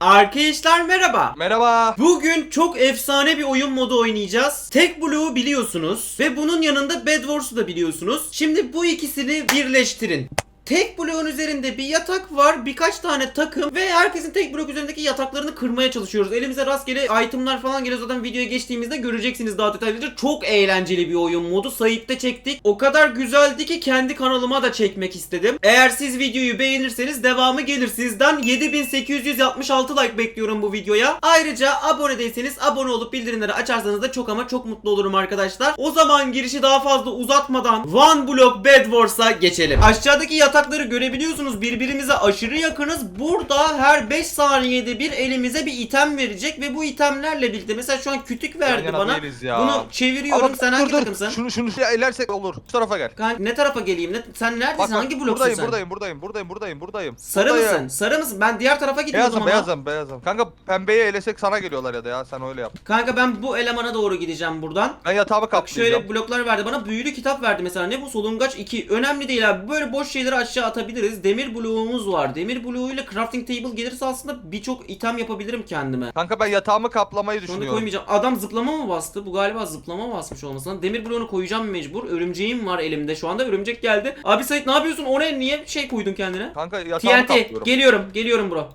Arkadaşlar merhaba. Merhaba. Bugün çok efsane bir oyun modu oynayacağız. Tek Blue'u biliyorsunuz ve bunun yanında Bed Wars'u da biliyorsunuz. Şimdi bu ikisini birleştirin. Tek bloğun üzerinde bir yatak var, birkaç tane takım ve herkesin tek blok üzerindeki yataklarını kırmaya çalışıyoruz. Elimize rastgele itemlar falan geliyor zaten videoya geçtiğimizde göreceksiniz daha detaylıca. Çok eğlenceli bir oyun modu. Sayıp'ta çektik. O kadar güzeldi ki kendi kanalıma da çekmek istedim. Eğer siz videoyu beğenirseniz devamı gelir sizden. 7866 like bekliyorum bu videoya. Ayrıca abone değilseniz abone olup bildirimleri açarsanız da çok ama çok mutlu olurum arkadaşlar. O zaman girişi daha fazla uzatmadan One Block Bed Wars'a geçelim. Aşağıdaki yatakları görebiliyorsunuz. Birbirimize aşırı yakınız. Burada her 5 saniyede bir elimize bir item verecek ve bu itemlerle birlikte mesela şu an kütük verdi yana bana. değiliz ya. Bunu çeviriyorum. Ama sen dur, hangi dur. takımsın? Şunu şunu şuraya elersek olur. Şu tarafa gel. Kanka, ne tarafa geleyim? Ne, sen neredesin? Bak, bak, hangi bloksun buradayım, sen? buradayım, buradayım, buradayım, buradayım, buradayım. Sarı Buradayım. mısın? Sarı mısın? Ben diğer tarafa gidiyordum Beyazım, ama. beyazım, beyazım. Kanka pembeyi elesek sana geliyorlar ya da ya sen öyle yap. Kanka ben bu elemana doğru gideceğim buradan. Ben yatağımı Bak kaplayacağım. şöyle bloklar verdi bana. Büyülü kitap verdi mesela. Ne bu? Solungaç 2. Önemli değil abi. Böyle boş şeyleri aşağı atabiliriz. Demir bloğumuz var. Demir bloğuyla crafting table gelirse aslında birçok item yapabilirim kendime. Kanka ben yatağımı kaplamayı Şu anda düşünüyorum. koymayacağım. Adam zıplama mı bastı? Bu galiba zıplama basmış olmasına. Demir bloğunu koyacağım mecbur. Örümceğim var elimde şu anda. Örümcek geldi. Abi Sait ne yapıyorsun? Oraya niye şey koydun kendine? Kanka yatağımı TNT. kaplıyorum. Geliyorum. Geliyorum bro.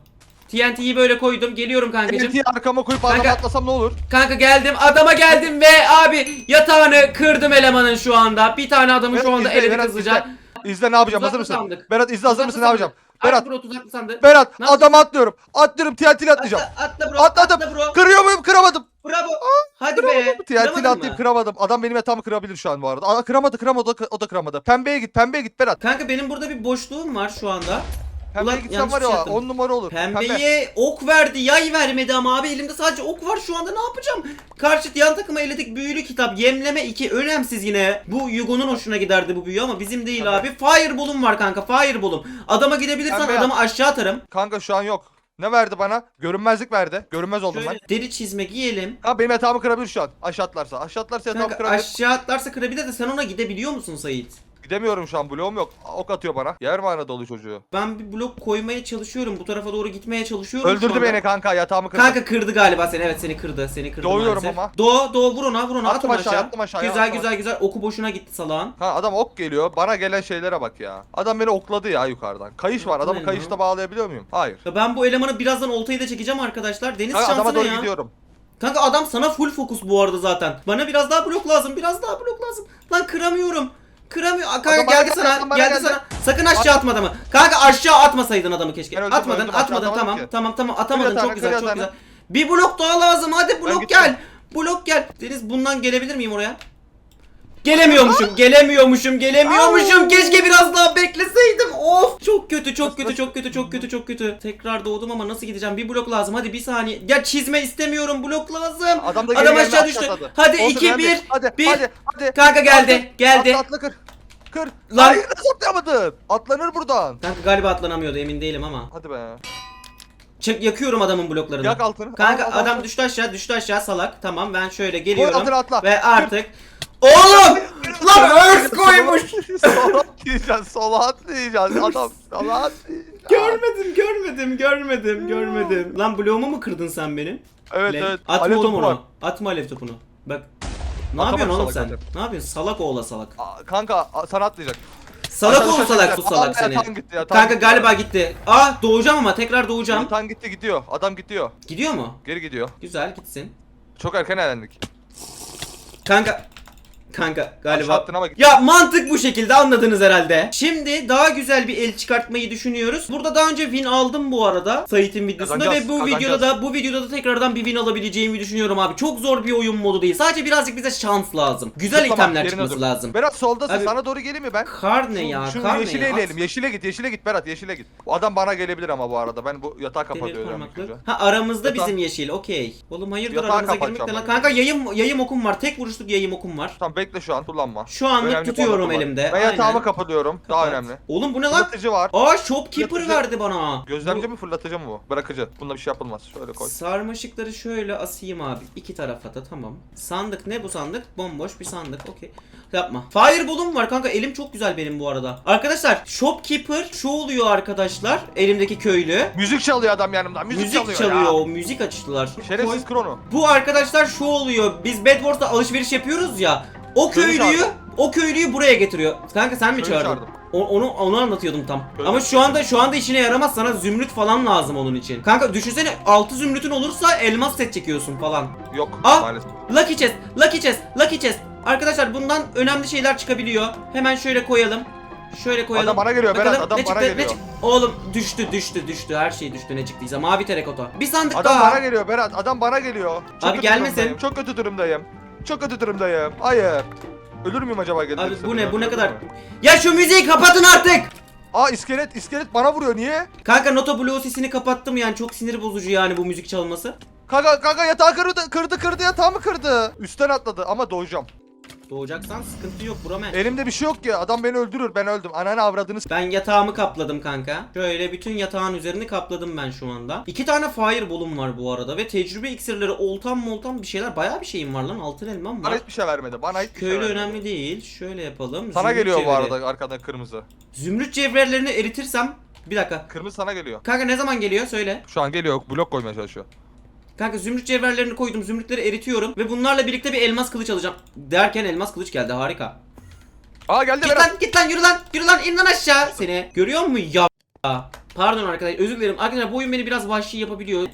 TNT'yi böyle koydum. Geliyorum kankacığım. TNT'yi arkama koyup adamı Kanka- atlasam ne olur? Kanka geldim. Adama geldim ve abi yatağını kırdım elemanın şu anda. Bir tane adamı şu Berat, anda izle, Berat, hızlıca. izle. İzle ne yapacağım hazır mısın? sandık. Berat izle hazır mısın ne yapacağım? Berat. Berat, bro tuzaklı sandı. Berat Nasıl? adamı atlıyorum. Atlıyorum TNT'li atlayacağım. Atla, atla bro. Atladım. Atla bro. Kırıyor muyum? Kıramadım. Bravo. Hadi be. TNT'li Kıramadın atlayıp mı? kıramadım. Adam benim yatağımı kırabilir şu an bu arada. Aa, kıramadı kıramadı o da, o da kıramadı. Pembeye git pembeye git Berat. Kanka benim burada bir boşluğum var şu anda. Pembeye Ulan, gitsen yanlış var bir şey ya yaptım. 10 numara olur. Pembe. Pembeye ok verdi, yay vermedi ama abi elimde sadece ok var şu anda ne yapacağım? Karşıt yan takıma eledik büyülü kitap, yemleme 2 önemsiz yine. Bu Yugo'nun hoşuna giderdi bu büyü ama bizim değil Pembe. abi. Fireball'um var kanka, fireball'um. Adama gidebilirsen Pembe adamı aşağı atarım. Kanka şu an yok. Ne verdi bana? Görünmezlik verdi. Görünmez oldum Şöyle ben. deri çizme giyelim. Ha benim yatağımı kırabilir şu an. Aşağı atlarsa. Aşağı atlarsa Kanka kırabilir. aşağı atlarsa kırabilir de sen ona gidebiliyor musun Sait? Gidemiyorum şu an bloğum yok. Ok atıyor bana. Yer mi Anadolu çocuğu? Ben bir blok koymaya çalışıyorum. Bu tarafa doğru gitmeye çalışıyorum Öldürdü beni kanka yatağımı kırdı. Kanka kırdı galiba seni. Evet seni kırdı. Seni kırdı Doğuyorum maalesef. ama. Doğu, doğu vur ona, vur ona. Attım at onu aşağı, aşağı. attım aşağıya, Güzel attım güzel güzel. Oku boşuna gitti salağın. Ha adam ok geliyor. Bana gelen şeylere bak ya. Adam beni okladı ya yukarıdan. Kayış var. Adamı Ne kayışla lan? bağlayabiliyor muyum? Hayır. Ya Ben bu elemanı birazdan oltayı da çekeceğim arkadaşlar. Deniz Kanka adama şansı ne doğru ya? gidiyorum. Kanka adam sana full fokus bu arada zaten. Bana biraz daha blok lazım. Biraz daha blok lazım. Lan kıramıyorum. Kıramıyor. Aa, Kanka Adam bana geldi geldi, sana. adam bana Geldi geldi. sana. Sakın aşağı atma adamı. Kanka aşağı atmasaydın adamı keşke. Ben öldüm, atmadın, öldüm, aşağı atmadın. atamadım Tamam, ki. tamam, tamam. Atamadın. Çok güzel, çok güzel. Bir blok daha lazım. Hadi blok gittim. gel. Blok gel. Deniz bundan gelebilir miyim oraya? Gelemiyormuşum, gelemiyormuşum, gelemiyormuşum. Keşke biraz daha bekleseydim. Of! Çok kötü, çok kötü, çok kötü, çok kötü, çok kötü. Tekrar doğdum ama nasıl gideceğim? Bir blok lazım. Hadi bir saniye. Ya çizme istemiyorum. Blok lazım. Adam da geri Adam geldi, aşağı düştü. atladı. Hadi Olsun, 2 hadi, 1 Hadi bir. hadi hadi. Kanka geldi, geldi. Atla atla kır. Kır. Lan- Hayır nasıl atlayamadın? Atlanır buradan. Kanka galiba atlanamıyordu emin değilim ama. Hadi be. Çek yakıyorum adamın bloklarını. Yak altını. Kanka Al, adam düştü aşağı, düştü aşağı salak. Tamam ben şöyle Koy geliyorum. altına atla. Ve artık Oğlum! Lan örs koymuş. sola atlayacaksın, sola atlayacaksın. Adam sola atlayacaksın. Görmedim, görmedim, görmedim, görmedim. Lan bloğumu mu kırdın sen benim? Evet Lan, evet. Atma Alev oğlum var. Atma alev topunu. Bak. Ne Atamam yapıyorsun oğlum salak sen? zaten. Ne yapıyorsun? Salak oğla salak. Aa, Kanka a- sana atlayacak. Salak oğlu salak bu Aa, salak seni. yatağın gitti, yatağın Kanka gitti. galiba gitti. Ah doğacağım ama tekrar doğacağım. Yatağın gitti gidiyor. Adam gidiyor. Gidiyor mu? Geri gidiyor. Güzel gitsin. Çok erken elendik. Kanka Kanka Aşağı galiba. ama Ya mantık bu şekilde anladınız herhalde. Şimdi daha güzel bir el çıkartmayı düşünüyoruz. Burada daha önce win aldım bu arada. Sait'in videosunda ve bu kazanacağız. videoda da bu videoda da tekrardan bir win alabileceğimi düşünüyorum abi. Çok zor bir oyun modu değil. Sadece birazcık bize şans lazım. Güzel Tamam, itemler yerine çıkması dur. lazım. Berat soldasın. Abi- Sana doğru geleyim mi ben? Kar ne ya? Şu Kar ne yeşile ya? Yeşile git. Yeşile git Berat. Yeşile git. O adam bana gelebilir ama bu arada. Ben bu yatağı Demir kapatıyorum. parmaklık. Ha aramızda Yatağı- bizim yeşil. Okey. Oğlum hayırdır Yatağı aramıza kapatacağım girmekten lan. ben. Kanka yayım yayım okum var. Tek vuruşluk yayım okum var. Tamam bekle şu an kullanma. Şu anlık Önemli tutuyorum elimde. Ben yatağımı Aynen. kapatıyorum. Daha Kapat. önemli. Oğlum bu ne lan? Fırlatıcı var. Aa shopkeeper Fırlatıcı- verdi bana. Gözlemci Bu- mi fırlatıcı mı bu? Bırakıcı. Bunda bir şey yapılmaz. Şöyle koy. Sarmaşıkları şöyle asayım abi. iki tarafa da tamam. Sandık ne bu sandık? Bomboş bir sandık. Okey. Yapma. Fireball'um var kanka. Elim çok güzel benim bu arada. Arkadaşlar shopkeeper şu oluyor arkadaşlar. Elimdeki köylü. Müzik çalıyor adam yanımda. Müzik, Müzik, çalıyor, çalıyor. ya. Müzik açtılar. Şerefsiz krono. Bu arkadaşlar şu oluyor. Biz Bedwars'ta alışveriş yapıyoruz ya. O Köylü köylüyü çağırdım. o köylüyü buraya getiriyor. Kanka sen mi Köylü çağırdın? çağırdım. O- onu onu anlatıyordum tam. Köylü. Ama şu anda şu anda işine yaramaz. Sana zümrüt falan lazım onun için. Kanka düşünsene 6 zümrütün olursa elmas set çekiyorsun falan. Yok Ah! maalesef. Lucky chest, lucky chest, lucky chest. Arkadaşlar bundan önemli şeyler çıkabiliyor. Hemen şöyle koyalım. Şöyle koyalım. Adam bana geliyor Bakalım Berat. Adam ne bana çıktı, ne geliyor. çıktı? Oğlum düştü düştü düştü. Her şey düştü ne çıktıysa. Mavi terakota. Bir sandık Adam daha. bana geliyor Berat. Adam bana geliyor. Çok Abi kötü gelmesin. durumdayım, Çok kötü durumdayım. Çok kötü durumdayım. Hayır. Ölür müyüm acaba gelirse? Abi bu ne bu ne kadar? Ya şu müziği kapatın artık. Aa iskelet iskelet bana vuruyor niye? Kanka Nota Blue sesini kapattım yani çok sinir bozucu yani bu müzik çalması. Kanka kanka yatağı kırdı kırdı kırdı yatağımı kırdı. Üstten atladı ama doğacağım. Doğacaksan sıkıntı yok Bromen. Elimde bir şey yok ki adam beni öldürür ben öldüm. Ananı avradını s- Ben yatağımı kapladım kanka. Şöyle bütün yatağın üzerini kapladım ben şu anda. İki tane fireball'um var bu arada ve tecrübe iksirleri oltam moltam bir şeyler bayağı bir şeyim var lan altın elmam Bana var. hiçbir şey vermedi. Bana hiçbir şey Köylü vermedi. önemli değil. Şöyle yapalım. Sana Zümrüt geliyor bu cevheri. arada arkadan kırmızı. Zümrüt cevherlerini eritirsem bir dakika. Kırmızı sana geliyor. Kanka ne zaman geliyor söyle. Şu an geliyor blok koymaya çalışıyor. Kanka zümrüt cevherlerini koydum. Zümrütleri eritiyorum ve bunlarla birlikte bir elmas kılıç alacağım. Derken elmas kılıç geldi harika. Aa geldi Git Berat. lan git lan yürü lan yürü lan in lan aşağı seni. Görüyor musun ya? Pardon arkadaşlar özür dilerim. Arkadaşlar bu oyun beni biraz vahşi yapabiliyor.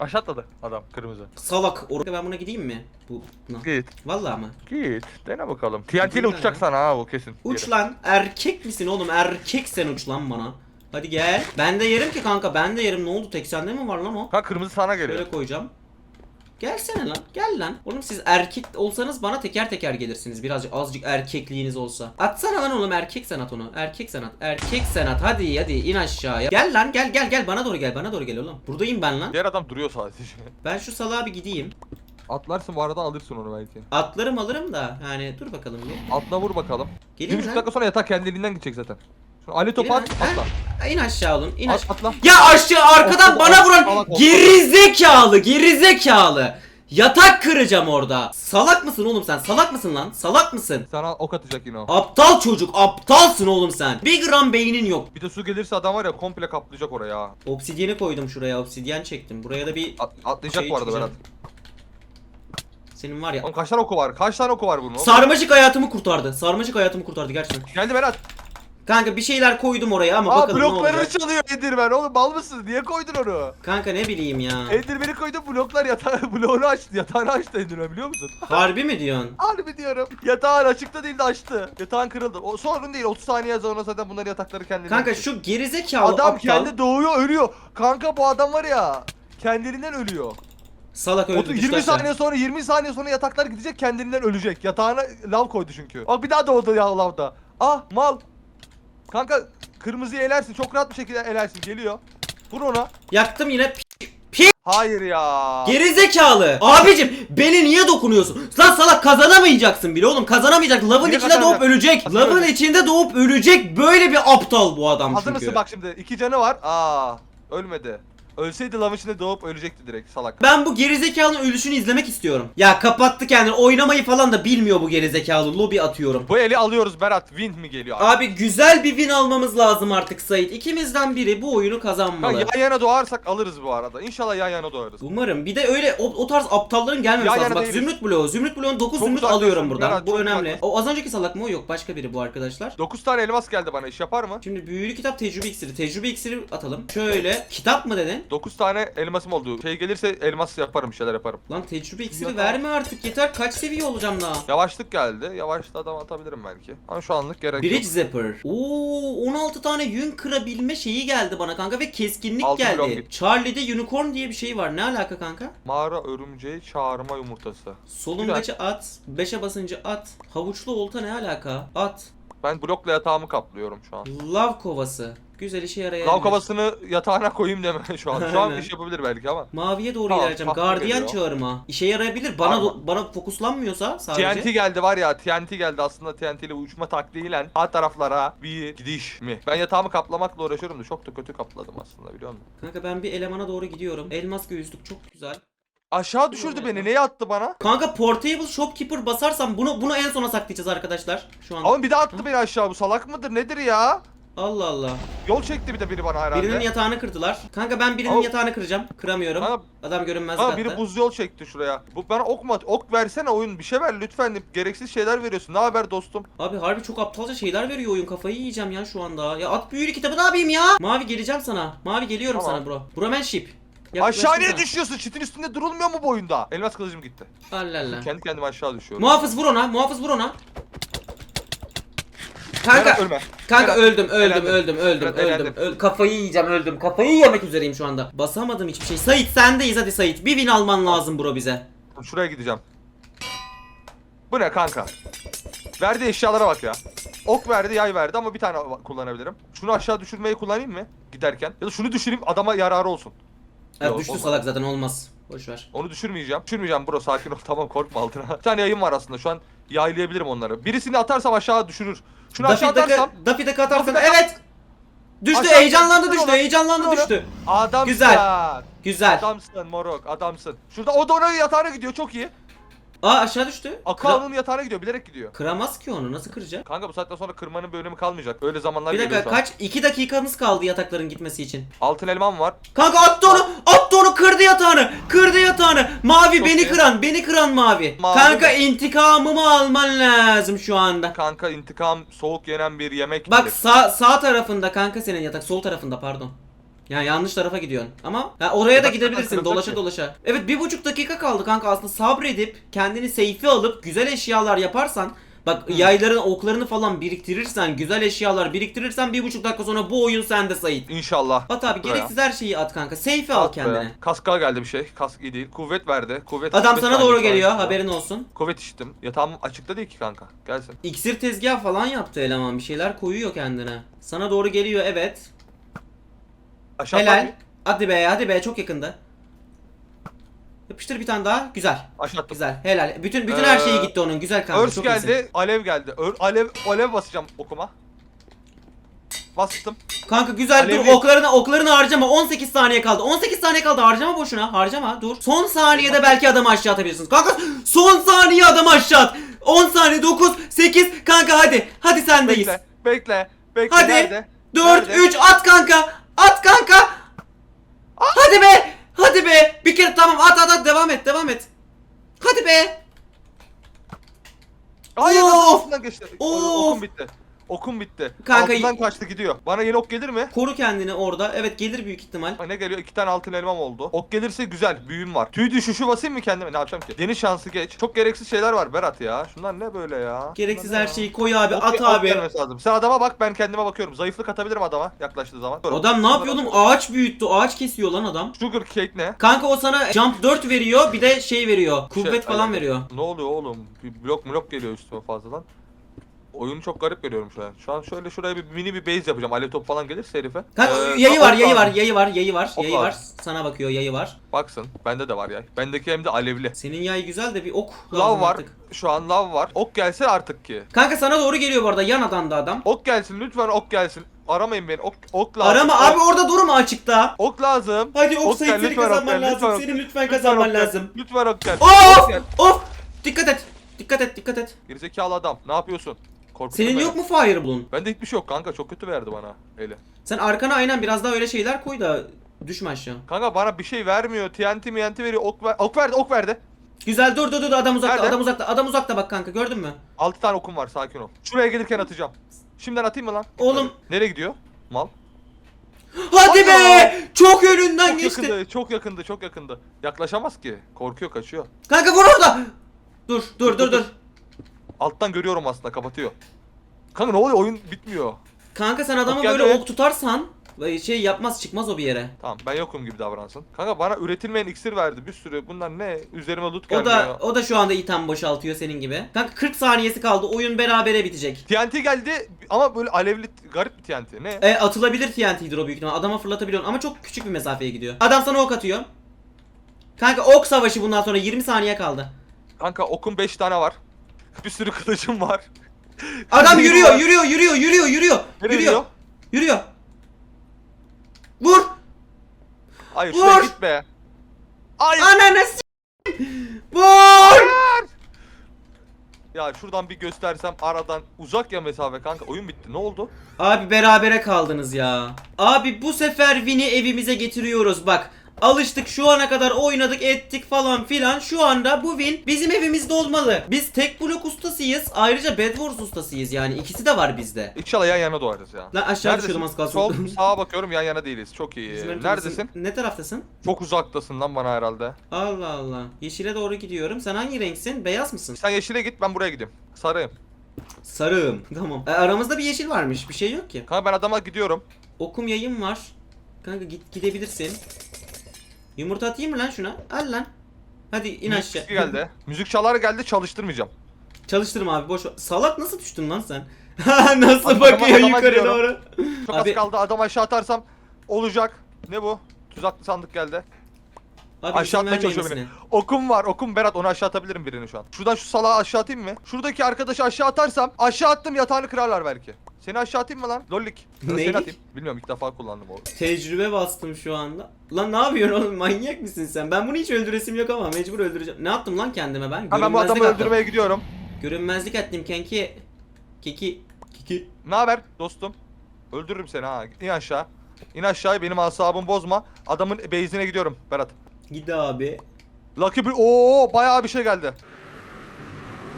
Aşağı atladı adam kırmızı. Salak. Oraya ben buna gideyim mi? Bu buna. Git. Vallahi mı? Git. Dene bakalım. TNT Gideyim ile ben uçacak sana ha bu kesin. Uç lan. Erkek misin oğlum? Erkek sen uç lan bana. Hadi gel. Ben de yerim ki kanka. Ben de yerim. Ne oldu? Tek sende mi var lan o? Kanka kırmızı sana geliyor. Şöyle koyacağım. Gelsene lan. Gel lan. Oğlum siz erkek olsanız bana teker teker gelirsiniz. Birazcık azıcık erkekliğiniz olsa. Atsana lan oğlum erkek sen at onu. Erkek sen at. Erkek sen at. Hadi hadi in aşağıya. Gel lan gel gel gel bana doğru gel. Bana doğru gel oğlum. Buradayım ben lan. Diğer adam duruyor sadece. Ben şu salağa bir gideyim. Atlarsın bu arada alırsın onu belki. Atlarım alırım da. Yani dur bakalım bir. Atla vur bakalım. Buçuk lan. dakika sonra yatak kendiliğinden gidecek zaten. Ali topu at lan. atla. Ha, İn aşağı oğlum. in At, aşağı. atla. Ya aşağı arkadan Okul, bana vuran salak, okul. gerizekalı gerizekalı. Yatak kıracağım orada. Salak mısın oğlum sen? Salak mısın lan? Salak mısın? Sana ok atacak yine o. Aptal çocuk, aptalsın oğlum sen. Bir gram beynin yok. Bir de su gelirse adam var ya komple kaplayacak oraya. ha. Koydum şuraya, obsidyen çektim. Buraya da bir At, atlayacak Şey bu arada çıkacak. Berat. senin var ya. Oğlum kaç tane oku var? Kaç tane oku var bunun? Sarmaşık hayatımı kurtardı. Sarmaşık hayatımı kurtardı gerçekten. Geldi Berat. Kanka bir şeyler koydum oraya ama Aa bakalım ne bloklarını olacak. çalıyor Enderman. Oğlum mal mısın? Niye koydun onu? Kanka ne bileyim ya. Enderman'i koydun bloklar yatağı bloğunu açtı. Yatağını açtı Enderman biliyor musun? Harbi mi diyorsun? Harbi diyorum. Yatağın açıkta değil de açtı. Yatağın kırıldı. O sorun değil. 30 saniye sonra zaten bunların yatakları kendine. Kanka şu gerizekalı Adam aptal kendi doğuyor ölüyor. Kanka bu adam var ya. Kendiliğinden ölüyor. salak öldü 30 düştü 20 aşağı. saniye sonra 20 saniye sonra yataklar gidecek kendinden ölecek. Yatağına lav koydu çünkü. Bak bir daha doğdu ya lavda. Ah mal. Kanka kırmızıyı elersin. Çok rahat bir şekilde elersin. Geliyor. Vur ona. Yaktım yine. Hayır ya. Gerizekalı. Abicim beni niye dokunuyorsun? Lan salak kazanamayacaksın bile oğlum. Kazanamayacak. Lavın Niye içinde doğup kazanacak? ölecek. Hazır Lavın içinde doğup ölecek. Böyle bir aptal bu adam Hazır çünkü. mısın bak şimdi. iki canı var. Aa ölmedi. Ölseydi lavın içinde doğup ölecekti direkt salak. Ben bu gerizekalının ölüşünü izlemek istiyorum. Ya kapattı kendini. Oynamayı falan da bilmiyor bu gerizekalı. Lobi atıyorum. Bu eli alıyoruz Berat. Win mi geliyor? Abi güzel bir win almamız lazım artık Sait. İkimizden biri bu oyunu Kanka, kazanmalı. yan yana doğarsak alırız bu arada. İnşallah yan yana doğarız. Umarım. Bir de öyle o, o tarz aptalların gelmemesi Ya lazım. yana Bak değiliz. zümrüt bloğu. Zümrüt bloğun 9 Çok zümrüt uzaktasın alıyorum buradan. Berat, bu çok önemli. uzaktasın. O az önceki salak mı o? Yok başka biri bu arkadaşlar. 9 tane elmas geldi bana iş yapar mı? Şimdi büyülü kitap tecrübe iksiri. Tecrübe iksiri atalım. Şöyle. Kitap mı dedin? 9 tane elmasım oldu. Şey gelirse elmas yaparım bir şeyler yaparım. Lan tecrübe iksiri Yok verme artık yeter. Kaç seviye olacağım daha? Yavaşlık geldi. Yavaşta adam atabilirim belki. Ama şu anlık gerek Bridge yok. Zapper. Oo 16 tane yün kırabilme şeyi geldi bana kanka ve keskinlik Altı blok geldi. git. Charlie'de unicorn diye bir şey var. Ne alaka kanka? Mağara örümceği çağırma yumurtası. Solungaçı at. 5'e basınca at. Havuçlu olta ne alaka? At. Ben blokla yatağımı kaplıyorum şu an. Lav kovası. Güzel işe yarayabilir. Lav kovasını yatağına koyayım deme şu an. Şu an Aynen. iş yapabilir belki ama. Maviye doğru Tamam, ilerleyeceğim. tahmin Gardiyan ediyor. çağırma. İşe yarayabilir. Bana Tamam. do- bana fokuslanmıyorsa sadece. TNT geldi var ya TNT geldi aslında TNT ile uçma taktiğiyle sağ taraflara bir gidiş mi? Ben yatağımı kaplamakla uğraşıyorum da çok da kötü kapladım aslında biliyor musun? Kanka ben bir elemana doğru gidiyorum. Elmas göğüslük çok güzel. Aşağı düşürdü beni neye attı bana? Kanka Portable Shopkeeper basarsam bunu bunu en sona saklayacağız arkadaşlar. Şu an. Ama bir daha attı beni aşağı bu salak mıdır nedir ya? Allah Allah. Yol çekti bir de biri bana herhalde. Birinin yatağını kırdılar. Kanka ben birinin Ama- yatağını kıracağım. Kıramıyorum. Kanka, Adam kanka attı. biri buz yol çekti şuraya. Bu bana ok mu at? Ok versene oyun bir şey ver lütfen. Gereksiz şeyler veriyorsun. Ne haber dostum? Abi harbi çok aptalca şeyler veriyor oyun. Kafayı yiyeceğim ya şu anda. Ya at büyülü kitabı ne yapayım ya? Mavi geleceğim sana. Mavi geliyorum Tamam. sana bro. Bromanship. Yaklaştım Aşağı niye sana. düşüyorsun? Çitin üstünde durulmuyor mu bu oyunda? Elmas kılıcım gitti. Allah Allah. Kendi kendime aşağı düşüyorum. Muhafız vur ona. Muhafız vur ona. Kanka. Berat ölme. Kanka Berat, öldüm öldüm elendim. öldüm öldüm Berat, öldüm. elendim. Öl- kafayı yiyeceğim öldüm. Kafayı yemek üzereyim şu anda. Basamadım hiçbir şey. Sait sendeyiz hadi Sait. Bir win alman lazım bro bize. Şuraya gideceğim. Bu ne kanka? Verdiği eşyalara bak ya. Ok verdi, yay verdi ama bir tane kullanabilirim. Şunu aşağı düşürmeyi kullanayım mı? Giderken. Ya da şunu düşüreyim adama yararı olsun. Ya Yok, düştü olmadı. salak zaten olmaz. Boş ver. Onu düşürmeyeceğim. Düşürmeyeceğim bro sakin ol tamam korkma altına. bir tane yayım var aslında şu an yaylayabilirim onları. Birisini atarsam aşağı düşürür. Şunu aşağı Daffy atarsam Duck'ı Daffy Duck'ı atarsan Daffy Duck- evet. Düştü Aşağı- heyecanlandı düştü heyecanlandı onu. düştü. adamsın. Güzel. Güzel. Adamsın moruk adamsın. Şurada o da onun yatağına gidiyor çok iyi. Aa aşağı düştü. Kıra- Akağının yatağına gidiyor bilerek gidiyor. Kıramaz ki onu nasıl kıracak? Kanka bu saatten sonra kırmanın bir önemi kalmayacak. Öyle zamanlar Bir geliyor dakika şu an. kaç? 2 dakikamız kaldı yatakların gitmesi için. Altın elmam var. Kanka attı onu, attı onu, kırdı yatağını, kırdı yatağını. Mavi Çok beni iyi. kıran, beni kıran mavi. Mavi Kanka mi? intikamımı alman lazım şu anda. Kanka intikam soğuk yenen bir yemek. Bak sağ sağ tarafında kanka senin yatak, sol tarafında pardon. Ya yanlış tarafa gidiyorsun. Ama ha, oraya da gidebilirsin dolaşa dolaşa. Evet bir buçuk dakika kaldı kanka aslında sabredip kendini seyfi alıp güzel eşyalar yaparsan Bak yayların oklarını falan biriktirirsen, güzel eşyalar biriktirirsen bir buçuk dakika sonra bu oyun sende Sait. İnşallah. At abi gereksiz her şeyi at kanka. Seyfi al At be. kendine. Kaska geldi bir şey. Kask iyi değil. Kuvvet verdi. Kuvvet. Adam sana doğru geliyor işte. haberin olsun. Kuvvet içtim. Yatağım açıkta değil ki kanka. Gelsin. İksir tezgah falan yaptı eleman bir şeyler koyuyor kendine. Sana doğru geliyor evet. Aşağı Helal. atlayayım. Hadi be hadi be çok yakında. Yapıştır bir tane daha. Güzel. Aşağı attım. Güzel. Helal. Bütün bütün her Ee, şeyi gitti onun. Güzel kanka. Örs çok geldi. iyisin. Alev geldi. Ör, alev alev basacağım okuma. Bastım. Kanka güzel dur Alevi. oklarını oklarını harcama. 18 saniye kaldı. 18 saniye kaldı. Harcama boşuna. Harcama. Dur. Son saniyede belki adamı aşağı atabilirsiniz. Kanka son saniye adamı aşağı at. 10 saniye 9 8 kanka hadi. Hadi sendeyiz. Bekle. Bekle. Bekle. Hadi. Nerede? 4 Nerede? 3 at kanka. At kanka. Hadi be. Hadi be. Bir kere tamam at at at devam et devam et. Hadi be. Hayır Of! Of! Okum bitti. Okum bitti. Kanka- Altından kaçtı gidiyor. Bana yeni ok gelir mi? Koru kendini orada. Evet gelir büyük ihtimal. Ne geliyor? İki tane altın elmam oldu. Ok gelirse güzel. Büyüm var. Tüy düşüşü basayım mı kendime? Ne yapacağım ki? Deniz şansı geç. Çok gereksiz şeyler var Berat ya. Şunlar ne böyle ya? Gereksiz Şunlar her ne ya? şeyi koy abi. Ok- At ok abi. gelmesi lazım. Sen adama bak ben kendime bakıyorum. Zayıflık atabilirim adama yaklaştığı zaman. Adam ne yapıyor oğlum? Ağaç büyüttü. Ağaç kesiyor lan adam. Sugar cake ne? Kanka o sana jump 4 veriyor. Bir de şey veriyor. Kuvvet Şey, falan aynen. veriyor. Ne oluyor oğlum? Bir blok blok geliyor üstüme fazladan. Oyunu çok garip görüyorum şu an. Şu an şöyle şuraya bir mini bir base yapacağım. Alev top falan gelirse herife. Kanka Ee, yayı var, ok yayı var, yayı var, yayı var, Ok yayı var. Sana bakıyor, yayı var. Baksın. Bende de var ya. Bendeki hem de alevli. Senin yay güzel de bir ok lazım Lav var. artık. Şu an lav var. Ok gelse artık ki. Kanka sana doğru geliyor bu arada. Yan adamda adam. Ok gelsin lütfen ok gelsin. Aramayın beni. Ok, ok lazım. Arama ok, abi orada durma açıkta. Ok lazım. Hadi ok Ok sayı gel, seni ok kazanman gel, lazım. lütfen ok- Senin lütfen Lütfen kazanman ok lazım. Lütfen ok gel. Of! Ok! Dikkat et. Dikkat et, dikkat et. Gerizekalı adam. Ne yapıyorsun? Korkuttun Senin yok mu Fireball'un? Bende hiçbir şey yok kanka. Çok kötü verdi bana. Eli. Sen arkana aynen biraz daha öyle şeyler koy da düşme aşağı. Kanka bana bir şey vermiyor. TNT MNT veriyor. Ok, ver ok verdi. Ok verdi. Güzel dur dur dur adam uzakta Nerede? adam uzakta adam uzakta bak kanka gördün mü? 6 tane okum var. Sakin ol. Şuraya gelirken atacağım. Şimdiden atayım mı lan? Oğlum. Nereye gidiyor? Mal. Hadi be! ya. Çok önünden Çok geçti. yakındı. Çok yakındı. Çok yakındı. Yaklaşamaz ki. Korkuyor kaçıyor. Kanka vur orada. Dur dur dur dur. Alttan görüyorum aslında kapatıyor. Kanka ne oluyor? Oyun bitmiyor. Kanka sen adamı böyle ok tutarsan Şey yapmaz çıkmaz o bir yere. Tamam ben yokum gibi davransın. Kanka bana üretilmeyen iksir verdi bir sürü. Bunlar ne? Üzerime loot O gelmiyor. da o da şu anda item boşaltıyor senin gibi. Kanka 40 saniyesi kaldı. Oyun berabere bitecek. TNT geldi ama böyle alevli garip bir TNT. Ne? E, atılabilir TNT'dir o büyük ihtimal. Adama fırlatabiliyorsun ama çok küçük bir mesafeye gidiyor. Adam sana ok atıyor. Kanka ok savaşı bundan sonra 20 saniye kaldı. Kanka okum 5 tane var. Bir sürü kılıcım var. Adam yürüyor, yürüyor, yürüyor, yürüyor, yürüyor. Nereye Yürüyor. gidiyor? Yürüyor. Vur. Hayır Vur! şuraya gitme. Hayır. Ananı s- Vur. Ya şuradan bir göstersem aradan uzak ya mesafe kanka. Oyun bitti. Ne oldu? Abi berabere kaldınız ya. Abi bu sefer Win'i evimize getiriyoruz bak. Alıştık şu ana kadar oynadık ettik falan filan. Şu anda bu win bizim evimizde olmalı. Biz tek blok ustasıyız. Ayrıca Bed Wars ustasıyız yani. ikisi de var bizde. İnşallah yan yana doğarız ya. Lan aşağı düşüyordum az kalsın. Sol sağa bakıyorum yan yana değiliz. Çok iyi. Bizim Neredesin? Ne taraftasın? Çok uzaktasın lan bana herhalde. Allah Allah. Yeşile doğru gidiyorum. Sen hangi renksin? Beyaz mısın? Sen yeşile git ben buraya gideyim. Sarıyım. Sarığım. Tamam. E, aramızda bir yeşil varmış. Bir şey yok ki. Kanka ben adama gidiyorum. Okum yayım var. Kanka git gidebilirsin. Yumurta atayım mı lan şuna? Al lan. Hadi in Müzik aşağı. geldi. Müzik çalar geldi çalıştırmayacağım. Çalıştırma abi boş ver. Salak nasıl düştün lan sen? nasıl Adama- bakıyor adama yukarı gidiyorum. doğru? Çok Abi- az kaldı adam aşağı atarsam olacak. Ne bu? Tuzaklı sandık geldi. Abi Aşağı atmaya çalışıyor beni. Okum var okum Berat onu aşağı atabilirim birini şu an. Şuradan şu salağı aşağı atayım mı? Şuradaki arkadaşı aşağı atarsam aşağı attım yatağını kırarlar belki. Seni aşağı atayım mı lan? Lollik. Ya da? Seni atayım. Bilmiyorum ilk defa kullandım o. Tecrübe bastım şu anda. Lan ne yapıyorsun oğlum manyak mısın sen? Ben bunu hiç öldüresim yok ama mecbur öldüreceğim. Ne yaptım lan kendime ben? Ha ben bu adamı attım. öldürmeye gidiyorum. Görünmezlik attım kanki. Kiki. Kiki. Ne haber dostum? Öldürürüm seni ha. İn aşağı. İn aşağı benim asabımı bozma. Adamın base'ine gidiyorum Berat. Gidi abi. Lucky bir... Oo bayağı bir şey geldi.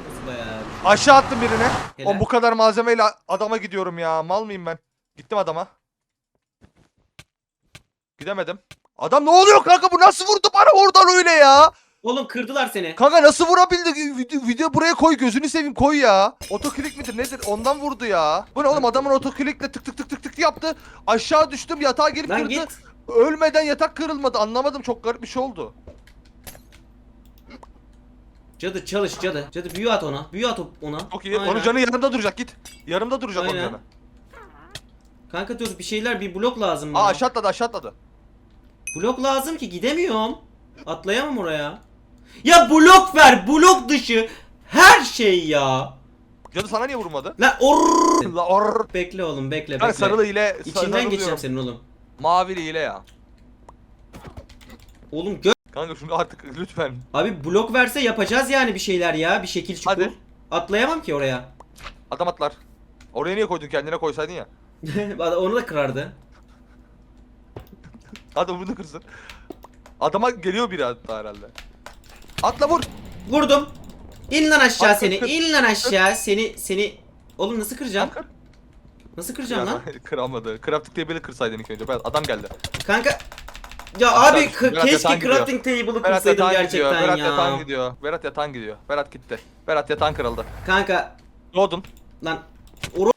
Nasıl bayağı? Aşağı attım birine. Helal. O bu kadar malzemeyle adama gidiyorum ya. Mal mıyım ben? Gittim adama. Gidemedim. Adam ne oluyor kanka bu nasıl vurdu bana oradan öyle ya? Oğlum kırdılar seni. Kanka nasıl vurabildi? Video, video buraya koy gözünü seveyim koy ya. Otoklik midir nedir? Ondan vurdu ya. Bu ne oğlum adamın otoklikle tık tık tık tık tık yaptı. Aşağı düştüm yatağa gelip Lan kırdı. git. Ölmeden yatak kırılmadı. Anlamadım çok garip bir şey oldu. Cadı çalış cadı. Cadı büyü at ona. Büyü at ona. Çok iyi. Aynen. Onun canı yanımda duracak git. Yanımda duracak onun Aynen. canı. Kanka dur bir şeyler bir blok lazım bana. Aa aşağı atladı aşağı atladı. Blok lazım ki gidemiyorum. Atlayamam oraya. Ya blok ver blok dışı. Her şey ya. Cadı sana niye vurmadı? Lan or. La or. Bekle oğlum bekle Ben bekle. sarılı ile İçinden geçeceğim senin oğlum. Mavili ile ya. Oğlum gö- Kanka şunu artık lütfen. Abi blok verse yapacağız yani bir şeyler ya. Bir şekil çukur. Hadi. Atlayamam ki oraya. Adam atlar. Oraya niye koydun kendine koysaydın ya. Onu da kırardı. Adam bunu kırsın. Adama geliyor biri hatta herhalde. Atla vur. Vurdum. İn lan aşağı kır, seni. kır. İn lan aşağı. Seni seni Oğlum nasıl kıracağım? Kır. Nasıl kıracağım lan? Kıramadı. Crafting table'ı kırsaydın ilk önce. Adam geldi. Kanka ya abi k- Berat keşke yatağın gidiyor. crafting table'ı Berat kırsaydım yatağın gidiyor. gerçekten Berat ya. yatağın gidiyor. Berat yatağın gidiyor. Berat gitti. Berat yatağın kırıldı. Kanka Doğdun. lan Oro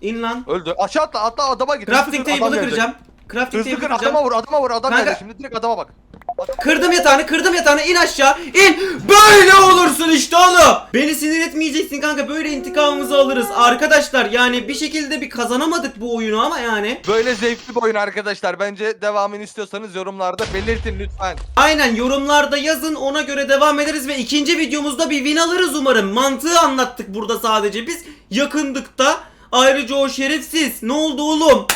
İn lan. Öldü. Aşağı atla. Atla adama git. Crafting Hızlı kır, adam table'ı kıracağım. Crafting Hızlı table'ı kır. kıracağım. Adama vur. Adama vur. Adam Kanka- geldi. Şimdi direkt adama bak. Kırdım yatağını, kırdım yatağını. İn aşağı. İn. Böyle olursun işte oğlum. Beni sinir etmeyeceksin kanka. Böyle intikamımızı alırız. Arkadaşlar yani bir şekilde bir kazanamadık bu oyunu ama yani. Böyle zevkli bir oyun arkadaşlar. Bence devamını istiyorsanız yorumlarda belirtin lütfen. Aynen yorumlarda yazın ona göre devam ederiz ve ikinci videomuzda bir win alırız umarım. Mantığı anlattık burada sadece biz. Yakındık da. Ayrıca o şerefsiz. Ne oldu oğlum?